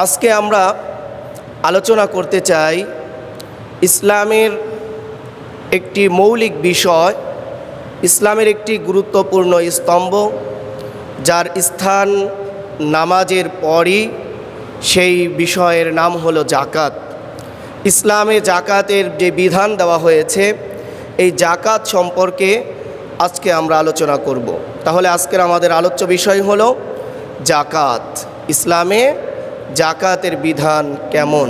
আজকে আমরা আলোচনা করতে চাই ইসলামের একটি মৌলিক বিষয়, ইসলামের একটি গুরুত্বপূর্ণ স্তম্ভ, যার স্থান নামাজের পরই সেই বিষয়ের নাম হলো জাকাত। ইসলামে জাকাতের যে বিধান দেওয়া হয়েছে, এই জাকাত সম্পর্কে আজকে আমরা আলোচনা করব। তাহলে আজকের আমাদের আলোচ্য বিষয় হলো জাকাত। ইসলামে জাকাতের বিধান কেমন?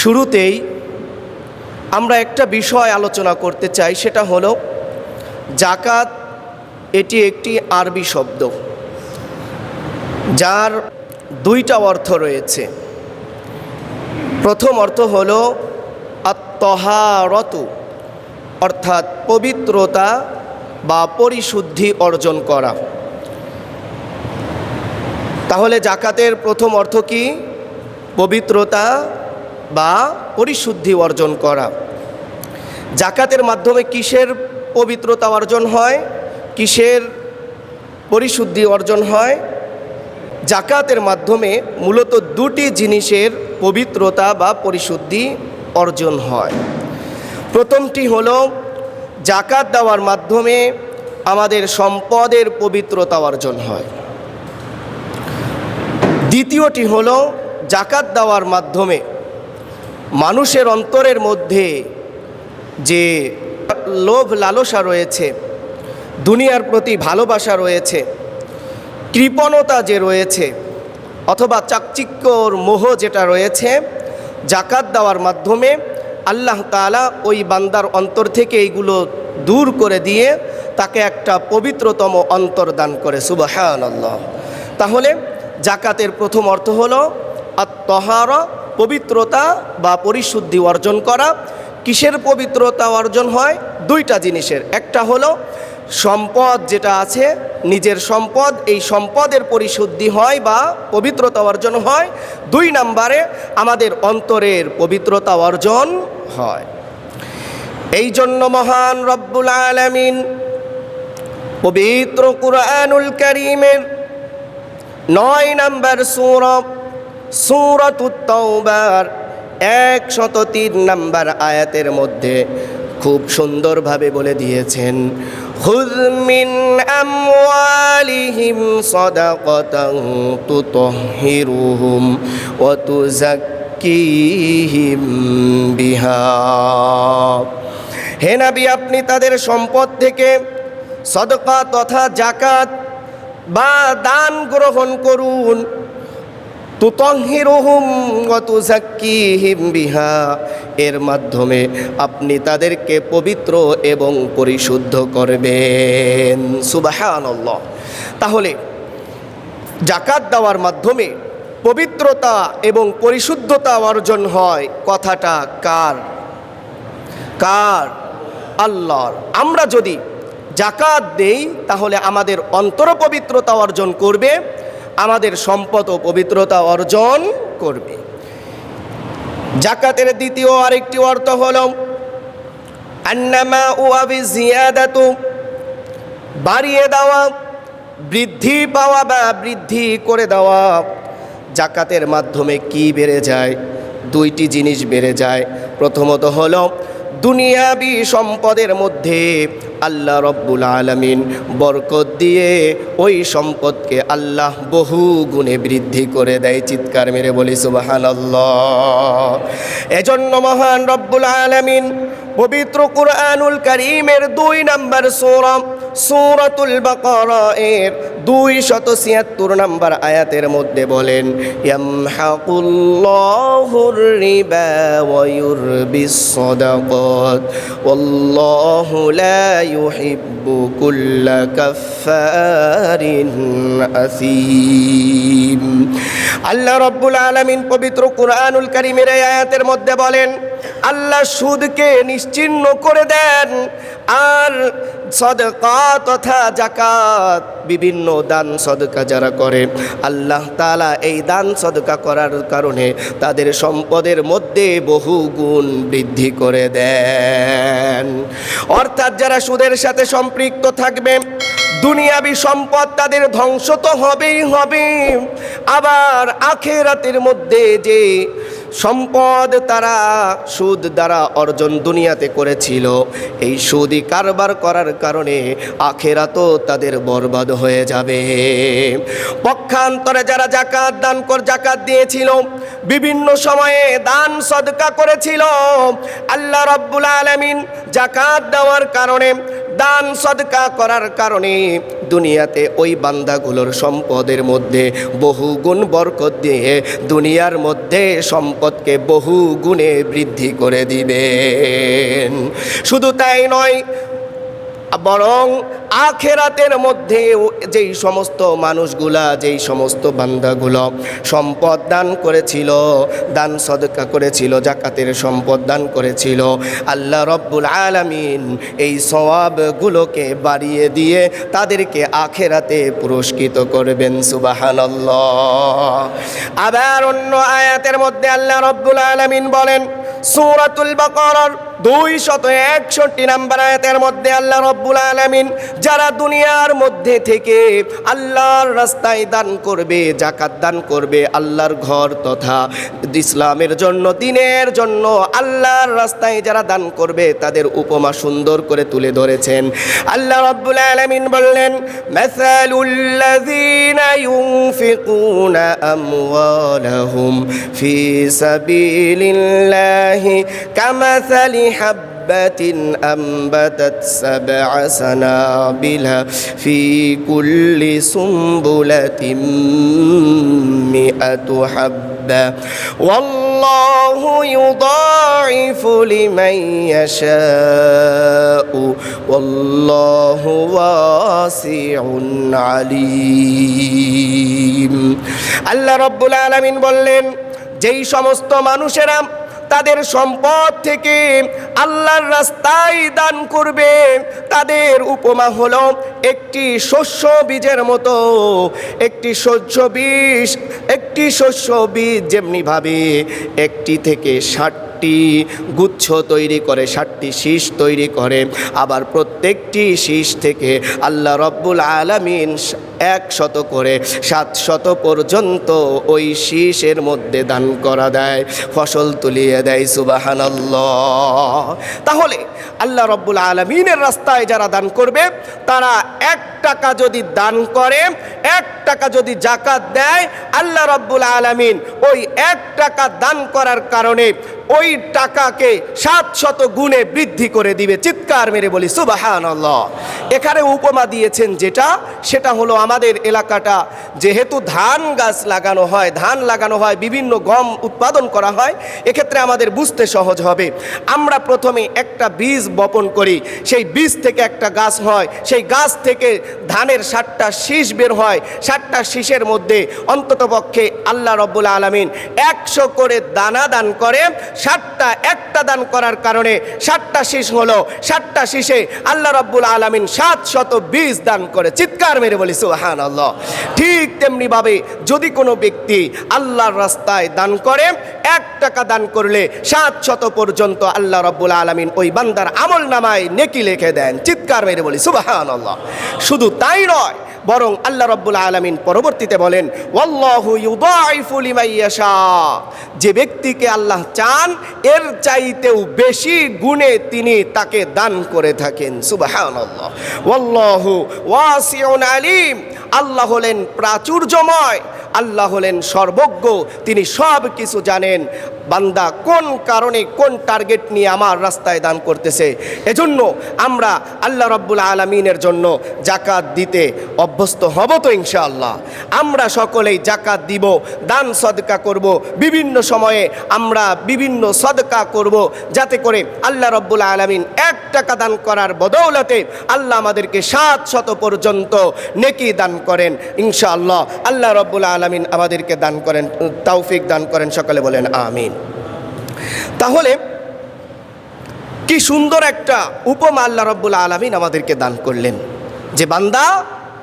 শুরুতেই আমরা একটা বিষয় আলোচনা করতে চাই, সেটা হলো জাকাত এটি একটি আরবি শব্দ, যার দুইটা অর্থ রয়েছে। প্রথম অর্থ হল আত্মহারত অর্থাৎ পবিত্রতা বা পরিশুদ্ধি অর্জন করা। তাহলে জাকাতের প্রথম অর্থ কি? পবিত্রতা বা পরিশুদ্ধি অর্জন করা। জাকাতের মাধ্যমে কিসের পবিত্রতা অর্জন হয়? কিসের পরিশুদ্ধি অর্জন হয়? জাকাতের মাধ্যমে মূলত দুটি জিনিসের পবিত্রতা বা পরিশুদ্ধি অর্জন হয়। প্রথমটি হলো, জাকাত দেওয়ার মাধ্যমে আমাদের সম্পদের পবিত্রতা অর্জন হয়। দ্বিতীয়টি হলো জাকাত দেওয়ার মাধ্যমে মানুষের অন্তরের মধ্যে যে লোভ লালসা রয়েছে, দুনিয়ার প্রতি ভালোবাসা রয়েছে, কৃপণতা যে রয়েছে, অথবা চাকচিক্যর মোহ যেটা রয়েছে, জাকাত দেওয়ার মাধ্যমে আল্লাহ তালা ওই বান্দার অন্তর থেকে এইগুলো দূর করে দিয়ে তাকে একটা পবিত্রতম অন্তর দান করে আল্লাহ তাহলে জাকাতের প্রথম অর্থ হলো আত্মহার, পবিত্রতা বা পরিশুদ্ধি অর্জন করা। কিসের পবিত্রতা অর্জন হয়? দুইটা জিনিসের। একটা হলো সম্পদ যেটা আছে, নিজের সম্পদ, এই সম্পদের পরিশুদ্ধি হয় বা পবিত্রতা অর্জন হয়। দুই নাম্বারে আমাদের অন্তরের পবিত্রতা অর্জন হয়। এই জন্য মহান রব্বুল আলমিন পবিত্র কুরআনুল করিমের নয় নাম্বার সূরা, সূরাতুত তাওবার একশত তিন নাম্বার আয়াতের মধ্যে খুব সুন্দরভাবে বলে দিয়েছেন খুদ মিন আমওয়ালিহিম সাদাকাতান তুতহিরুহুম ওয়া তুযাক্কিহিম বিহা। হে নবী, আপনি তাদের সম্পদ থেকে সদকা তথা জাকাত বা দান গ্রহণ করুন। বিহা। এর মাধ্যমে আপনি তাদেরকে পবিত্র এবং পরিশুদ্ধ করবেন। সুবাহানল্লাহ। তাহলে জাকাত দেওয়ার মাধ্যমে পবিত্রতা এবং পরিশুদ্ধতা অর্জন হয় কথাটা কার? কার? আল্লাহর। আমরা যদি জাকাত দেই, তাহলে আমাদের অন্তর পবিত্রতা অর্জন করবে, আমাদের সম্পদ ও পবিত্রতা অর্জন করবে। জাকাতের দ্বিতীয় আরেকটি অর্থ হল আন্নামা বাড়িয়ে দেওয়া, বৃদ্ধি পাওয়া বা বৃদ্ধি করে দেওয়া। জাকাতের মাধ্যমে কি বেড়ে যায়? দুইটি জিনিস বেড়ে যায়। প্রথমত হলো দুনিয়াবি সম্পদের মধ্যে আল্লাহ রব্বুল আলমিন বরকত দিয়ে ওই সম্পদকে আল্লাহ বহু গুণে বৃদ্ধি করে দেয়। চিৎকার মেরে বলি সুবাহান এজন্য মহান রব্বুল আলমিন পবিত্র কুরআনুল করিমের দুই নম্বর সূরা, সূরাতুল বাকারা এর দুই শত ছিয়াত্তর নম্বর আয়াতের মধ্যে বলেন আসীম আল্লাহ রব্বুল আলামিন পবিত্র কুরআনুল কারীমের আয়াতের মধ্যে বলেন, আল্লাহ সুদকে নিশ্চিহ্ন করে দেন আর সদকা তথা জাকাত বিভিন্ন দান সদকা যারা করে, আল্লাহ তালা এই দান সদকা করার কারণে তাদের সম্পদের মধ্যে বহু গুণ বৃদ্ধি করে দেন। অর্থাৎ যারা সুদের সাথে সম্পৃক্ত থাকবে, দুনিয়াবি সম্পদ তাদের ধ্বংস তো হবেই হবে আবার আখেরাতের মধ্যে যে সম্পদ তারা সুদ দ্বারা অর্জন দুনিয়াতে করেছিল। এই সুদি কারবার করার কারণে আখেরাতও তাদের বরবাদ হয়ে যাবে। পক্ষান্তরে যারা জাকাত দান কর জাকাত দিয়েছিল, বিভিন্ন সময়ে দান সদকা করেছিল। আল্লাহ রব্বুল আলমিন জাকাত দেওয়ার কারণে দান সদকা করার কারণে দুনিয়াতে ওই বান্দাগুলোর সম্পদের মধ্যে বহু গুণ বরকত দিয়ে দুনিয়ার মধ্যে সম্পদকে বহু গুণে বৃদ্ধি করে দিবেন। শুধু তাই নয় বরং আখেরাতের মধ্যে যেই সমস্ত মানুষগুলা, যেই সমস্ত বান্দাগুলো সম্পদ দান করেছিল, দান সদকা করেছিল, জাকাতের সম্পদ দান করেছিল, আল্লাহ রব্বুল আলামিন এই সওয়াবগুলোকে বাড়িয়ে দিয়ে তাদেরকে আখেরাতে পুরস্কৃত করবেন, সুবাহানাল্লাহ। আবার অন্য আয়াতের মধ্যে আল্লাহ রব্বুল আলামিন বলেন, সূরাতুল বাকারার দুই শত একষট্টি নাম্বার আয়াতের মধ্যে আল্লাহ রব্বুল আলামিন, যারা দুনিয়ার মধ্যে থেকে আল্লাহর রাস্তায় দান করবে জাকাত দান করবে, আল্লাহর ঘর তথা ইসলামের জন্য, দিনের জন্য আল্লাহর রাস্তায় যারা দান করবে, তাদের উপমা সুন্দর করে তুলে ধরেছেন। আল্লাহ রব্বুল আলামিন বললেন মাসালুল্লাযীনা ইউনফিকুনা আমওয়ালাহুম ফি সাবিলিল্লাহি কামাসালি حبة أنبتت سبع سنابل في كل سنبلة مئة حبة والله يضاعف لمن يشاء والله واسع عليم আল্লাহ রব্বুল আলামিন বললেন যেই সমস্ত মানুষেরা তাদের সম্পদ থেকে আল্লাহর রাস্তায় দান করবে। তাদের উপমা হল একটি শস্য বীজের মতো। একটি শস্য বীজ, একটি শস্য বীজ যেমনিভাবে একটি থেকে ষাটটি গুচ্ছ তৈরি করে, ষাটটি শীষ তৈরি করে। আবার প্রত্যেকটি শীষ থেকে আল্লাহ রব্বুল আলামিন একশত করে, সাত শত পর্যন্ত ওই শীষের মধ্যে দান করা দেয়, ফসল তুলিয়ে দেয়, সুবাহানাল্লাহ। তাহলে আল্লাহ রব্বুল আলমিনের রাস্তায় যারা দান করবে, তারা এক টাকা যদি দান করে, এক টাকা যদি জাকাত দেয়, আল্লাহ রব্বুল আলমিন ওই এক টাকা দান করার কারণে ওই টাকাকে সাত শত গুণে বৃদ্ধি করে দিবে। চিৎকার মেরে বলি সুবাহান এখানে উপমা দিয়েছেন যেটা, সেটা হলো আমাদের এলাকাটা, যেহেতু ধান গাছ লাগানো হয়, ধান লাগানো হয়, বিভিন্ন গম উৎপাদন করা হয়, এক্ষেত্রে আমাদের বুঝতে সহজ হবে। আমরা প্রথমে একটা বীজ বপন করি, সেই বীজ থেকে একটা গাছ হয়, সেই গাছ থেকে ধানের ষাটটা শীষ বের হয় ষাটটা শীষের মধ্যে অন্ততপক্ষে আল্লাহ রব্বুল আলমিন একশো করে দানা দান করে ষাটটা একটা দান করার কারণে ষাটটা শীষ হলো। ষাটটা শীষে আল্লাহ রব্বুল আলমিন সাত শত বীজ দান করে। চিৎকার মেরে বলি সুহান আল্লাহ ঠিক তেমনিভাবে যদি কোনো ব্যক্তি আল্লাহর রাস্তায় দান করে, এক টাকা দান করলে সাত শত পর্যন্ত আল্লাহ রব্বুল আলমিন ওই বান্দার আমল নামায় নেকি লিখে দেন। চিৎকার মেরে বলি সুবাহান আল্লাহ শুধু তাই নয়, বরং আল্লাহ রব্বুল আলমিন পরবর্তীতে বলেন যে ব্যক্তিকে আল্লাহ চান এর চাইতেও বেশি গুণে তিনি তাকে দান করে থাকেন। ওয়াসিউন আলিম। আল্লাহ হলেন প্রাচুর্যময়, আল্লাহ হলেন সর্বজ্ঞ, তিনি সব কিছু জানেন। বান্দা কোন কারণে, কোন টার্গেট নিয়ে আমার রাস্তায় দান করতেছে? এজন্য আমরা আল্লাহ রব্বুল আলমিনের জন্য জাকাত দিতে অভ্যস্ত হব তো ইনশাআল্লাহ। আমরা সকলেই জাকাত দিব, দান সদকা করব, বিভিন্ন সময়ে আমরা বিভিন্ন সদকা করব, যাতে করে আল্লাহ রব্বুল আলমিন এক টাকা দান করার বদৌলতে আল্লাহ আমাদেরকে সাত শত পর্যন্ত নেকি দান করেন। ইনশাআল্লাহ আল্লাহ রব্বুল আলমিন আমাদেরকে দান করেন, তৌফিক দান করেন, সকলে বলেন আমিন। তাহলে কি সুন্দর একটা উপমা আল্লাহ রব্বুল আলমিন আমাদেরকে দান করলেন যে, বান্দা,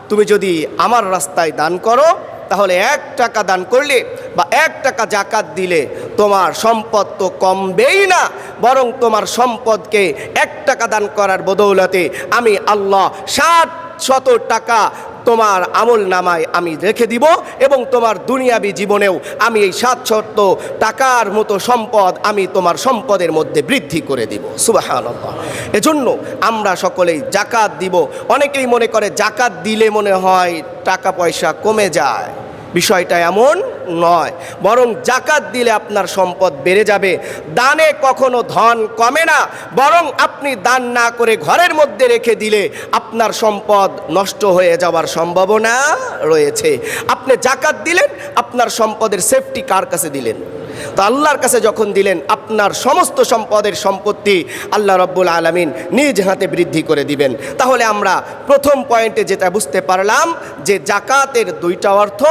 তুমি যদি আমার রাস্তায় দান করো, তাহলে এক টাকা দান করলে বা এক টাকা জাকাত দিলে তোমার সম্পদ তো কমবেই না, বরং তোমার সম্পদকে এক টাকা দান করার বদৌলতে আমি আল্লাহ ষাট শত টাকা তোমার আমল নামায় আমি রেখে দিব এবং তোমার দুনিয়াবি জীবনেও আমি এই সাত শত টাকার মতো সম্পদ আমি তোমার সম্পদের মধ্যে বৃদ্ধি করে দিব। সুবাহান এজন্য আমরা সকলেই জাকাত দিব। অনেকেই মনে করে জাকাত দিলে মনে হয় টাকা পয়সা কমে যায়। বিষয়টা এমন নয়। বরং জাকাত দিলে আপনার সম্পদ বেড়ে যাবে। দানে কখনো ধন কমে না। বরং আপনি দান না করে ঘরের মধ্যে রেখে দিলে আপনার সম্পদ নষ্ট হয়ে যাওয়ার সম্ভাবনা রয়েছে। আপনি জাকাত দিলেন, আপনার সম্পদের সেফটি কার কাছে দিলেন? তো আল্লাহর কাছে যখন দিলেন আপনার সমস্ত সম্পদের সম্পত্তি আল্লাহ রব্বুল আলমিন নিজ হাতে বৃদ্ধি করে দিবেন। তাহলে আমরা প্রথম পয়েন্টে যেটা বুঝতে পারলাম যে জাকাতের দুইটা অর্থ,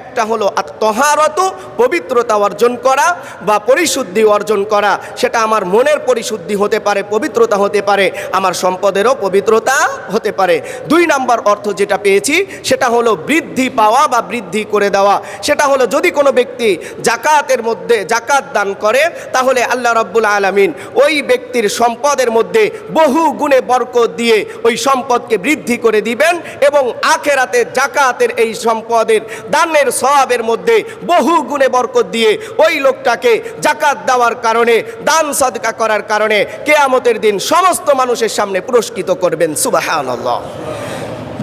একটা হলো আত্মহারত, পবিত্রতা অর্জন করা বা পরিশুদ্ধি অর্জন করা। সেটা আমার মনের পরিশুদ্ধি হতে পারে, পবিত্রতা হতে পারে, আমার সম্পদেরও পবিত্রতা হতে পারে। দুই নাম্বার অর্থ যেটা পেয়েছি, সেটা হলো বৃদ্ধি পাওয়া বা বৃদ্ধি করে দেওয়া। সেটা হলো যদি কোনো ব্যক্তি জাকাতের মধ্যে জাকাত দান করে, তাহলে আল্লাহ রব্বুল আলমিন ওই ব্যক্তির সম্পদের মধ্যে বহু গুণে বরকত দিয়ে ওই সম্পদকে বৃদ্ধি করে দিবেন এবং আখেরাতে জাকাতের এই সম্পদের, দানের সওয়াবের মধ্যে বহু গুণে বরকত দিয়ে ওই লোকটাকে জাকাত দেওয়ার কারণে, দান সদকা করার কারণে কেয়ামতের দিন সমস্ত মানুষের সামনে পুরস্কৃত করবেন। সুবাহান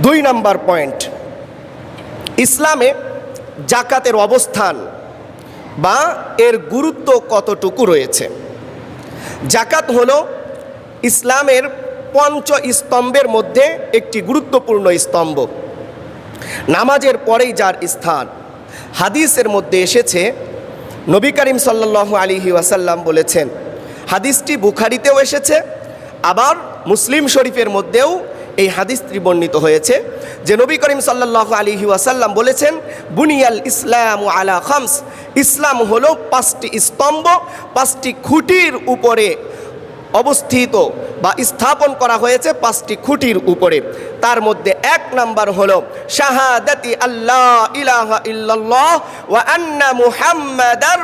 দুই নাম্বার পয়েন্ট। ইসলামে জাকাতের অবস্থান বা এর গুরুত্ব কতটুকু রয়েছে? জাকাত হলো ইসলামের পঞ্চ স্তম্ভের মধ্যে একটি গুরুত্বপূর্ণ স্তম্ভ। নামাজের পরেই যার স্থান। হাদিসের মধ্যে এসেছে, নবী করিম সাল্লাহ আলিহি ওয়াসাল্লাম বলেছেন, হাদিসটি বুখারিতেও এসেছে, আবার মুসলিম শরীফের মধ্যেও এই হাদিসটি বর্ণিত হয়েছে যে নবী করিম সাল্লাহ আলী ওয়াসাল্লাম বলেছেন, বুনিয়াল ইসলাম আলা খামস। ইসলাম হলো পাঁচটি স্তম্ভ, পাঁচটি খুঁটির উপরে অবস্থিত বা স্থাপন করা হয়েছে পাঁচটি খুঁটির উপরে। তার মধ্যে এক নাম্বার হলো, শাহাদাতি আল্লাহ ইলাহা ইল্লাল্লাহ আন্না মুহাম্মাদার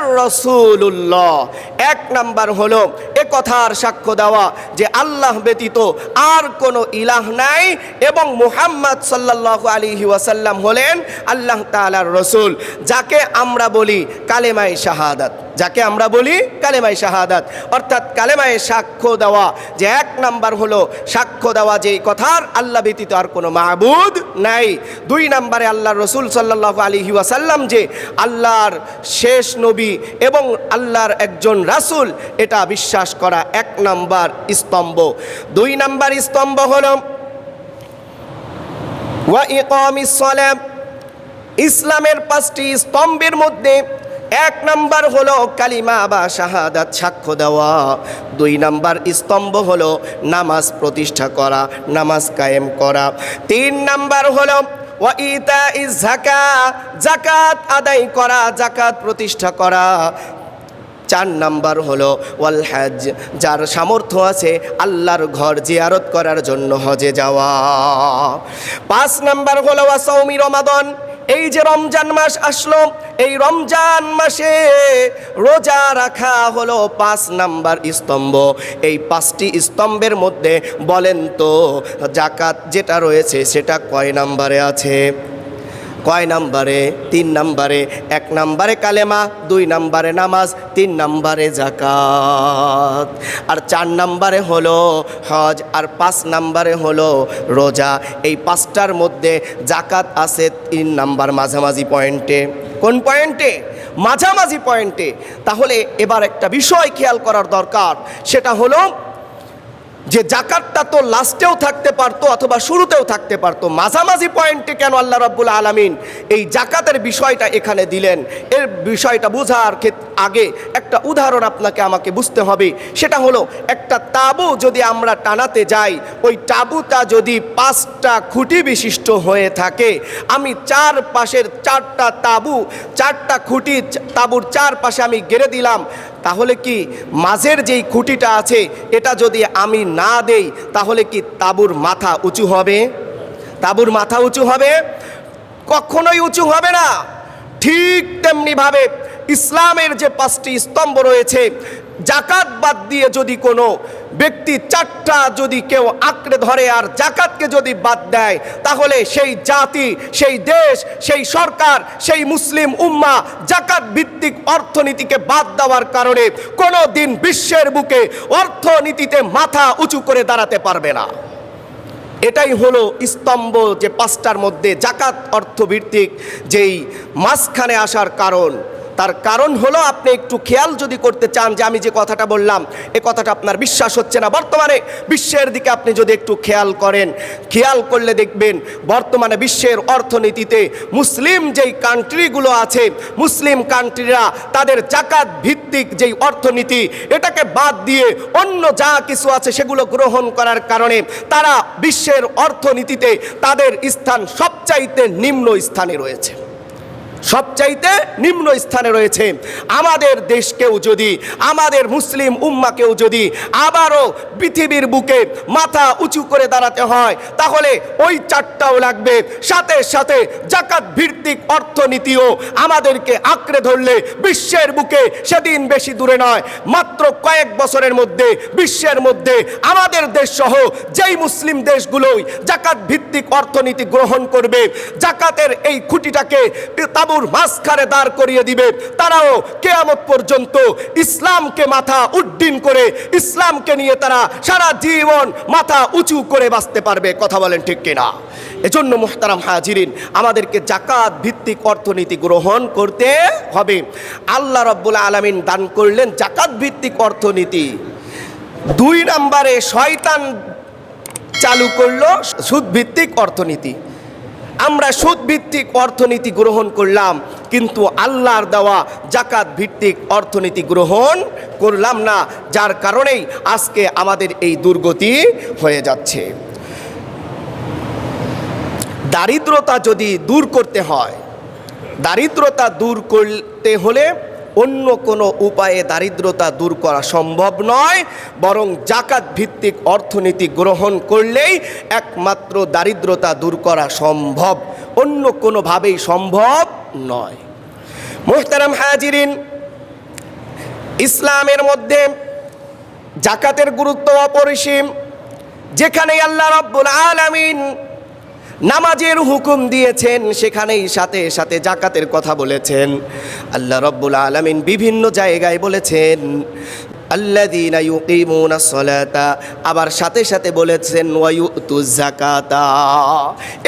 এক নাম্বার হলো, এ কথার সাক্ষ্য দেওয়া যে আল্লাহ ব্যতীত আর কোনো ইলাহ নাই এবং মুহাম্মদ সাল্লাল্লাহু আলাইহি ওয়াসাল্লাম হলেন আল্লাহ তাআলার রসুল, যাকে আমরা বলি কালেমায়ে শাহাদাত। যাকে আমরা বলি কালেমায় শাহাদাত, অর্থাৎ কালেমায় সাক্ষ্য দেওয়া, যে এক নাম্বার হলো সাক্ষ্য দেওয়া যেই কথার আল্লাহ ব্যতীত আর কোনো মাহবুদ নাই। দুই নাম্বারে আল্লাহর রসুল সাল্লাহ আলী ওয়াসাল্লাম যে আল্লাহর শেষ নবী এবং আল্লাহর একজন রাসুল, এটা বিশ্বাস করা এক নাম্বার স্তম্ভ। দুই নাম্বার স্তম্ভ হল ওয়া ইসলামের পাঁচটি স্তম্ভের মধ্যে এক নাম্বার হলো কালিমা বা শাহাদাত, সাক্ষ্য দেওয়া। দুই নাম্বার স্তম্ভ হলো নামাজ প্রতিষ্ঠা করা, নামাজ কায়েম করা। তিন নাম্বার হলো, ওয়া ইতা ইজ জাকা জাকাত আদায় করা জাকাত প্রতিষ্ঠা করা। চার নাম্বার হলো ওয়াল হজ, যার সামর্থ্য আছে আল্লাহর ঘর জিয়ারত করার জন্য হজে যাওয়া। পাঁচ নাম্বার হলো ওয়াসৌমি রমাদন, এই যে রমজান মাস আসলো, এই রমজান মাসে রোজা রাখা হলো পাঁচ নাম্বার স্তম্ভ। এই পাঁচটি স্তম্ভের মধ্যে বলেন তো জাকাত যেটা রয়েছে সেটা কয় নাম্বারে আছে? কয় নাম্বারে? তিন নাম্বারে। এক নাম্বারে কালেমা, দুই নাম্বারে নামাজ, তিন নাম্বারে জাকাত আর চার নাম্বারে হলো হজ, আর পাঁচ নাম্বারে হলো রোজা। এই পাঁচটার মধ্যে জাকাত আছে তিন নাম্বার মাঝামাঝি পয়েন্টে। কোন পয়েন্টে? মাঝামাঝি পয়েন্টে। তাহলে এবার একটা বিষয় খেয়াল করার দরকার। সেটা হলো যে জাকাতটা তো লাস্টেও থাকতে পারতো অথবা শুরুতেও থাকতে পারতো, মাঝামাঝি পয়েন্টে কেন আল্লাহ রাব্বুল আলমিন এই জাকাতের বিষয়টা এখানে দিলেন? এর বিষয়টা বোঝার ক্ষেত্রে আগে একটা উদাহরণ আপনাকে আমাকে বুঝতে হবে। সেটা হলো, একটা তাবু যদি আমরা টানাতে যাই, ওই তাবুটা যদি পাঁচটা খুঁটি বিশিষ্ট হয়ে থাকে, আমি চার পাশের চারটা তাবু, চারটা খুঁটি তাবুর চার পাশে আমি গেড়ে দিলাম, তাহলে কি মাঝের যেই খুঁটিটা আছে, এটা যদি আমি না দেই, তাহলে কি তাবুর মাথা উঁচু হবে? তাবুর মাথা উঁচু হবে? কখনোই উঁচু হবে না। ঠিক তেমনিভাবে ইসলামের যে পাঁচটি স্তম্ভ রয়েছে, জাকাত বাদ দিয়ে যদি কোনো ব্যক্তি চারটা যদি কেউ আঁকড়ে ধরে আর জাকাতকে যদি বাদ দেয়, তাহলে সেই জাতি, সেই দেশ, সেই সরকার, সেই মুসলিম উম্মা জাকাত ভিত্তিক অর্থনীতিকে বাদ দেওয়ার কারণে কোনো দিন বিশ্বের বুকে অর্থনীতিতে মাথা উঁচু করে দাঁড়াতে পারবে না। এটাই হলো স্তম্ভ যে পাঁচটার মধ্যে জাকাত অর্থভিত্তিক যেই মাঝখানে আসার কারণ। তার কারণ হলো আপনি একটু খেয়াল যদি করতে চান যে আমি যে কথাটা বললাম, এ কথাটা আপনার বিশ্বাস হচ্ছে না। বর্তমানে বিশ্বের দিকে আপনি যদি একটু খেয়াল করেন, খেয়াল করলে দেখবেন বর্তমানে বিশ্বের অর্থনীতিতে মুসলিম যেই কান্ট্রিগুলো আছে, মুসলিম কান্ট্রিরা তাদের জাকাত ভিত্তিক যেই অর্থনীতি, এটাকে বাদ দিয়ে অন্য যা কিছু আছে সেগুলো গ্রহণ করার কারণে তারা বিশ্বের অর্থনীতিতে তাদের স্থান সবচাইতে নিম্ন স্থানে রয়েছে। সবচাইতে নিম্ন স্থানে রয়েছে। আমাদের দেশকেও যদি, আমাদের মুসলিম উম্মাকেও যদি আবারও পৃথিবীর বুকে মাথা উঁচু করে দাঁড়াতে হয়, তাহলে ওই চারটাও লাগবে। সাথে সাথে জাকাত ভিত্তিক অর্থনীতিও আমাদেরকে আঁকড়ে ধরলে বিশ্বের বুকে সেদিন বেশি দূরে নয়। মাত্র কয়েক বছরের মধ্যে, বিশ্বের মধ্যে আমাদের দেশ সহ যেই মুসলিম দেশগুলোই জাকাত ভিত্তিক অর্থনীতি গ্রহণ করবে, জাকাতের এই খুঁটিটাকে তাবুর মাঝখানে দাঁড় করিয়ে দিবে। তারাও কেয়ামত পর্যন্ত ইসলামকে মাথা উড্ডিন করে, ইসলামকে নিয়ে তারা সারা জীবন মাথা উঁচু করে বাঁচতে পারবে। কথা বলেন ঠিক কিনা? এজন্য মোহতারাম হাজিরিন, আমাদেরকে জাকাত ভিত্তিক অর্থনীতি গ্রহণ করতে হবে। আল্লাহ রব্বুল আলমিন দান করলেন জাকাত ভিত্তিক অর্থনীতি। দুই নম্বরে শয়তান চালু করল সুদ ভিত্তিক অর্থনীতি। আমরা সুদভিত্তিক অর্থনীতি গ্রহণ করলাম, কিন্তু আল্লাহর দেওয়া জাকাত ভিত্তিক অর্থনীতি গ্রহণ করলাম না, যার কারণেই আজকে আমাদের এই দুর্গতি হয়ে যাচ্ছে। দারিদ্রতা যদি দূর করতে হয়, দারিদ্রতা দূর করতে হলে অন্য কোনো উপায়ে দারিদ্রতা দূর করা সম্ভব নয়, বরং জাকাত ভিত্তিক অর্থনীতি গ্রহণ করলেই একমাত্র দারিদ্রতা দূর করা সম্ভব, অন্য কোনোভাবেই সম্ভব নয়। মোহতারাম হাজিরিন, ইসলামের মধ্যে জাকাতের গুরুত্ব অপরিসীম যেখানে আল্লাহ রব্বুল আলামিন নামাজের হুকুম দিয়েছেন, সেখানেই সাথে সাথে জাকাতের কথা বলেছেন। আল্লাহ রব্বুল আলমিন বিভিন্ন জায়গায় বলেছেন আল্লাযীনা ইউকিমুনা সলাতা, আবার সাথে সাথে বলেছেন, ওয়ায়ুতু জাকাতা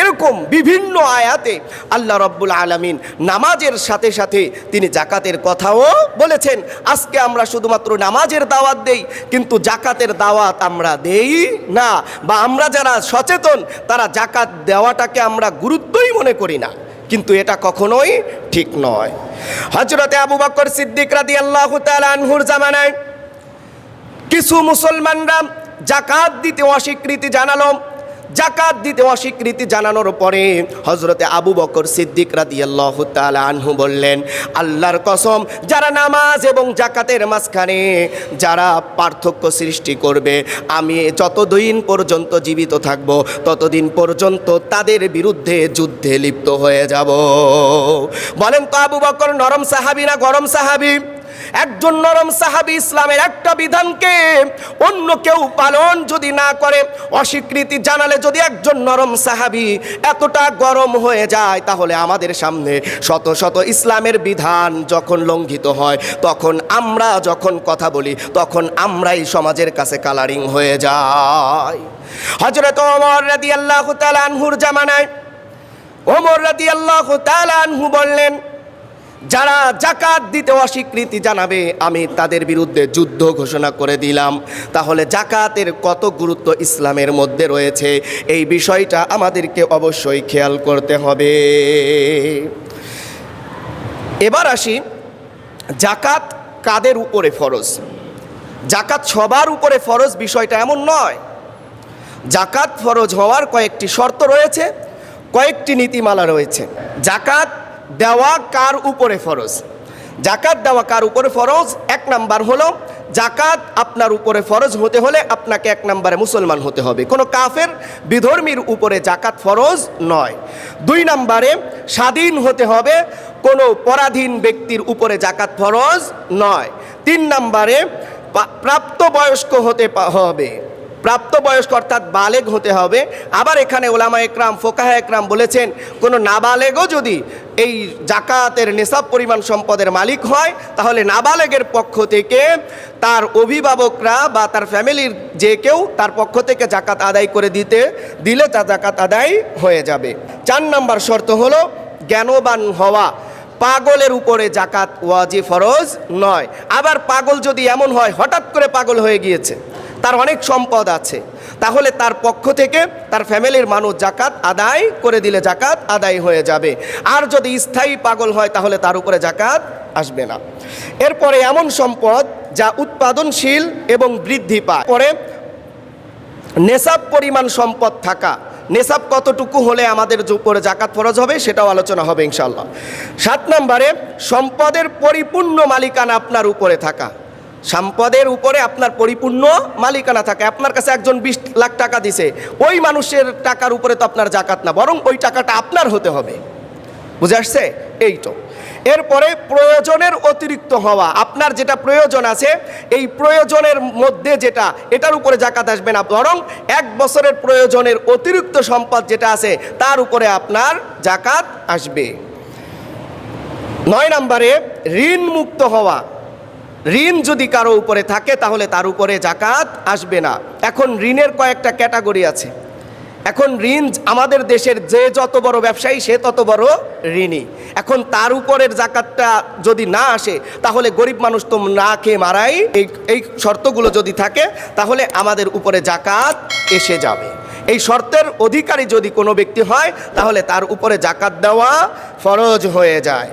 এরকম বিভিন্ন আয়াতে আল্লাহ রব্বুল আলামিন নামাজের সাথে সাথে তিনি জাকাতের কথাও বলেছেন, আজকে আমরা শুধুমাত্র নামাজের দাওয়াত দেই, কিন্তু জাকাতের দাওয়াত আমরা দেই না। বা আমরা যারা সচেতন, তারা জাকাত দেওয়াটাকে আমরা গুরুত্বই মনে করি না। কিন্তু এটা কখনোই ঠিক নয়। হজরতে আবু বকর সিদ্দিক রাদি আল্লাহ আনহুর জামানায় কিছু মুসলমানরা জাকাত দিতে অস্বীকৃতি জানালো। জাকাত দিতে অস্বীকৃতি জানানোর পরে হজরতে আবু বকর সিদ্দিক রাদিয়াল্লাহ তাআলা আনহু বললেন, আল্লাহর কসম, যারা নামাজ এবং জাকাতের মাঝখানে যারা পার্থক্য সৃষ্টি করবে, আমি যতদিন পর্যন্ত জীবিত থাকব, ততদিন পর্যন্ত তাদের বিরুদ্ধে যুদ্ধে লিপ্ত হয়ে যাব। বলেন তো আবু বকর, নরম সাহাবি না গরম সাহাবি? একজন নরম সাহাবি ইসলামের একটা বিধানকে অন্য কেউ পালন যদি না করে, অস্বীকৃতি জানালে যদি একজন নরম সাহাবি এতটা গরম হয়ে যায়, তাহলে আমাদের সামনে শত শত ইসলামের বিধান যখন লঙ্ঘিত হয়, তখন আমরা যখন কথা বলি, তখন আমরাই সমাজের কাছে কালারিং হয়ে যাই। হজরত ওমর রাদিয়াল্লাহু তাআলা আনহুর জামানায়, ওমর রাদিয়াল্লাহু তাআলা আনহু বললেন যারা জাকাত দিতে অস্বীকৃতি জানাবে, আমি তাদের বিরুদ্ধে যুদ্ধ ঘোষণা করে দিলাম। তাহলে জাকাতের কত গুরুত্ব ইসলামের মধ্যে রয়েছে? এই বিষয়টা আমাদেরকে অবশ্যই খেয়াল করতে হবে। এবার আসি, জাকাত কাদের উপরে ফরজ? জাকাত সবার উপরে ফরজ বিষয়টা এমন নয়। জাকাত ফরজ হওয়ার কয়েকটি শর্ত রয়েছে, কয়েকটি নীতিমালা রয়েছে। জাকাত দেওয়া কার উপরে ফরজ? জাকাত দেওয়া কার উপরে ফরজ? এক নাম্বার হলো, জাকাত আপনার উপরে ফরজ হতে হলে আপনাকে এক নম্বরে মুসলমান হতে হবে। কোনো কাফের বিধর্মীর উপরে জাকাত ফরজ নয়। দুই নম্বরে, স্বাধীন হতে হবে, কোনো পরাধীন ব্যক্তির উপরে জাকাত ফরজ নয়। তিন নম্বরে প্রাপ্তবয়স্ক হতে হবে। প্রাপ্তবয়স্ক অর্থাৎ বালেগ হতে হবে। আবার এখানে ওলামা একরাম, ফোকাহা একরাম বলেছেন, কোনো নাবালেগও যদি এই জাকাতের নেশাব পরিমাণ সম্পদের মালিক হয়, তাহলে নাবালেগের পক্ষ থেকে তার অভিভাবকরা বা তার ফ্যামিলির যে কেউ তার পক্ষ থেকে জাকাত আদায় করে দিতে, দিলে তা জাকাত আদায় হয়ে যাবে। চার নম্বর শর্ত হলো জ্ঞানবান হওয়া। পাগলের উপরে জাকাত ওয়াজি ফরজ নয়। আবার পাগল যদি এমন হয়, হঠাৎ করে পাগল হয়ে গিয়েছে। তার অনেক সম্পদ আছে। তাহলে তার পক্ষ থেকে তার ফ্যামিলির মানুষ জাকাত আদায় করে দিলে জাকাত আদায় হয়ে যাবে। আর যদি স্থায়ী পাগল হয়, তাহলে তার উপরে জাকাত আসবে না। এরপরে এমন সম্পদ যা উৎপাদনশীল এবং বৃদ্ধি পায়। পরে নেশাব পরিমাণ সম্পদ থাকা। নেশাব কতটুকু হলে আমাদের উপরে জাকাত ফরজ হবে, সেটাও আলোচনা হবে ইনশাল্লাহ সাত নম্বরে, সম্পদের পরিপূর্ণ মালিকানা আপনার উপরে থাকা। সম্পদের উপরে আপনার পরিপূর্ণ মালিকানা থাকে। আপনার কাছে একজন বিশ লাখ টাকা দিছে। ওই মানুষের টাকার উপরে তো আপনার জাকাত না, বরং ওই টাকাটা আপনার হতে হবে। বুঝে আসছে? এই তো। এরপরে প্রয়োজনের অতিরিক্ত হওয়া, আপনার যেটা প্রয়োজন আছে, এই প্রয়োজনের মধ্যে যেটা, এটার উপরে জাকাত আসবে না। বরং এক বছরের প্রয়োজনের অতিরিক্ত সম্পদ যেটা আছে, তার উপরে আপনার জাকাত আসবে। নয় নম্বরে ঋণ মুক্ত হওয়া। ঋণ যদি কারও উপরে থাকে, তাহলে তার উপরে জাকাত আসবে না। এখন ঋণের কয়েকটা ক্যাটাগরি আছে। এখন ঋণ আমাদের দেশের যে যত বড় ব্যবসায়ী, সে তত বড় ঋণী। এখন তার উপরের জাকাতটা যদি না আসে, তাহলে গরিব মানুষ তো না খেয়ে মারাই। এই এই শর্তগুলো যদি থাকে, তাহলে আমাদের উপরে জাকাত এসে যাবে। এই শর্তের অধিকারী যদি কোনো ব্যক্তি হয়, তাহলে তার উপরে জাকাত দেওয়া ফরজ হয়ে যায়।